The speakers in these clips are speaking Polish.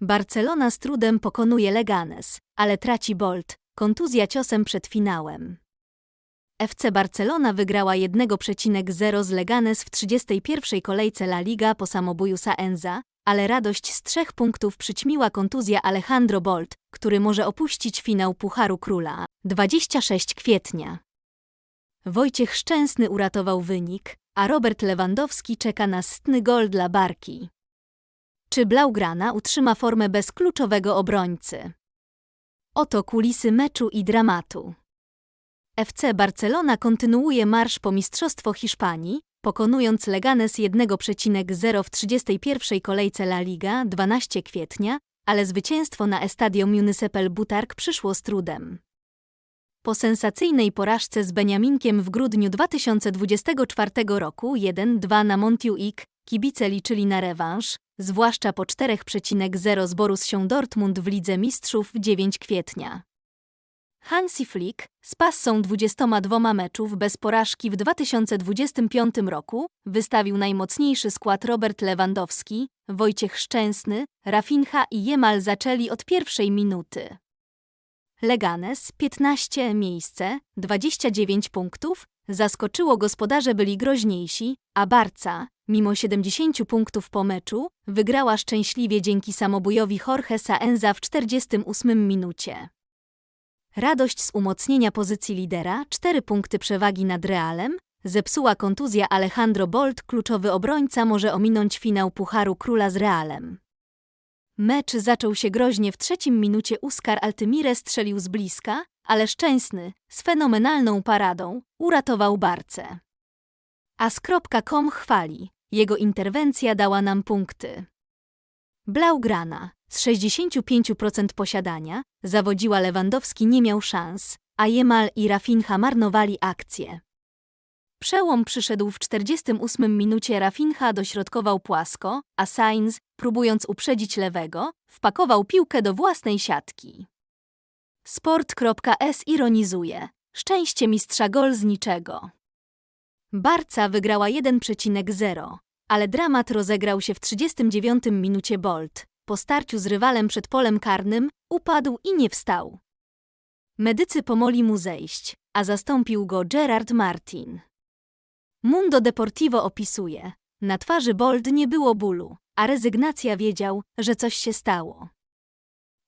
Barcelona z trudem pokonuje Leganes, ale traci Bolt, kontuzja ciosem przed finałem. FC Barcelona wygrała 1,0 z Leganes w 31. kolejce La Liga po samobuju Saenza, ale radość z trzech punktów przyćmiła kontuzja Alejandro Bolt, który może opuścić finał Pucharu Króla. 26 kwietnia. Wojciech Szczęsny uratował wynik, a Robert Lewandowski czeka na stny gol dla Barki. Czy Blaugrana utrzyma formę bez kluczowego obrońcy? Oto kulisy meczu i dramatu. FC Barcelona kontynuuje marsz po Mistrzostwo Hiszpanii, pokonując Leganes 1,0 w 31. kolejce La Liga 12 kwietnia, ale zwycięstwo na Estadio Municipal Butark przyszło z trudem. Po sensacyjnej porażce z Beniaminkiem w grudniu 2024 roku 1-2 na Montjuic, kibice liczyli na rewanż, zwłaszcza po 4,0 z Borussią Dortmund w Lidze Mistrzów 9 kwietnia. Hansi Flick z passą 22 meczów bez porażki w 2025 roku wystawił najmocniejszy skład Robert Lewandowski, Wojciech Szczęsny, Rafinha i Jemal zaczęli od pierwszej minuty. Leganes 15 miejsce, 29 punktów, zaskoczyło gospodarze byli groźniejsi, a Barca, mimo 70 punktów po meczu, wygrała szczęśliwie dzięki samobujowi Jorge Saenza w 48 minucie. Radość z umocnienia pozycji lidera, 4 punkty przewagi nad Realem, zepsuła kontuzja Alejandro Bolt, kluczowy obrońca może ominąć finał Pucharu Króla z Realem. Mecz zaczął się groźnie w trzecim minucie Uskar Altimire strzelił z bliska, ale Szczęsny, z fenomenalną paradą, uratował Barce. As.com chwali, jego interwencja dała nam punkty. Blaugrana, z 65% posiadania, zawodziła Lewandowski nie miał szans, a Jemal i Rafinha marnowali akcję. Przełom przyszedł w 48 minucie Rafinha dośrodkował płasko, a Sainz, próbując uprzedzić lewego, wpakował piłkę do własnej siatki. Sport.s ironizuje. Szczęście mistrza gol z niczego. Barca wygrała 1,0, ale dramat rozegrał się w 39 minucie Bolt. Po starciu z rywalem przed polem karnym upadł i nie wstał. Medycy pomogli mu zejść, a zastąpił go Gerard Martin. Mundo Deportivo opisuje. Na twarzy Bold nie było bólu, a rezygnacja wiedział, że coś się stało.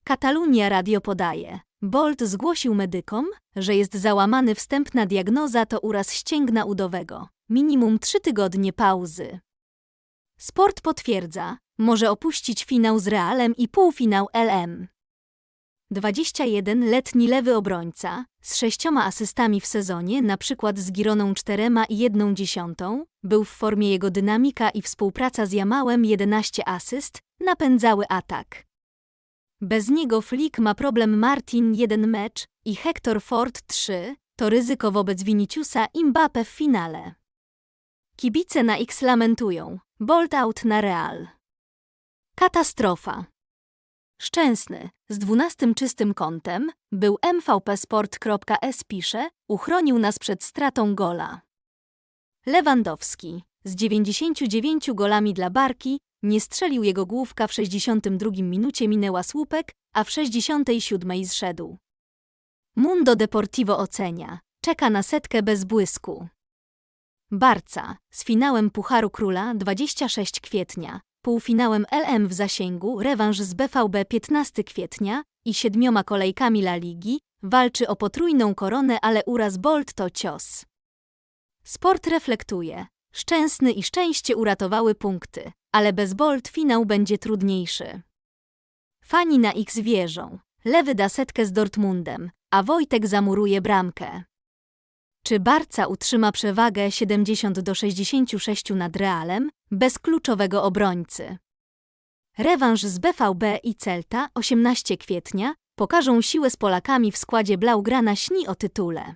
Katalunia Radio podaje. Bolt zgłosił medykom, że jest załamany wstępna diagnoza to uraz ścięgna udowego. Minimum trzy tygodnie pauzy. Sport potwierdza, może opuścić finał z Realem i półfinał LM. 21-letni lewy obrońca, z sześcioma asystami w sezonie, na przykład z Gironą czterema i jedną dziesiątą, był w formie jego dynamika i współpraca z Jamałem 11 asyst, napędzały atak. Bez niego Flick ma problem Martin jeden mecz i Hector Ford 3, to ryzyko wobec Viniciusa i Mbappe w finale. Kibice na X lamentują, bolt out na Real. Katastrofa. Szczęsny, z dwunastym czystym kątem, był mvpsport.s pisze, uchronił nas przed stratą gola. Lewandowski, z 99 golami dla Barki, nie strzelił jego główka w 62 minucie minęła słupek, a w 67 zszedł. Mundo Deportivo ocenia, czeka na setkę bez błysku. Barca, z finałem Pucharu Króla 26 kwietnia, półfinałem LM w zasięgu, rewanż z BVB 15 kwietnia i siedmioma kolejkami La Ligi, walczy o potrójną koronę, ale uraz Bolt to cios. Sport reflektuje. Szczęsny i szczęście uratowały punkty, ale bez Bolt finał będzie trudniejszy. Fani na X wierzą. Lewy da setkę z Dortmundem, a Wojtek zamuruje bramkę. Czy Barca utrzyma przewagę 70 do 66 nad Realem bez kluczowego obrońcy? Rewanż z BVB i Celta 18 kwietnia pokażą siłę z Polakami w składzie Blaugrana śni o tytule.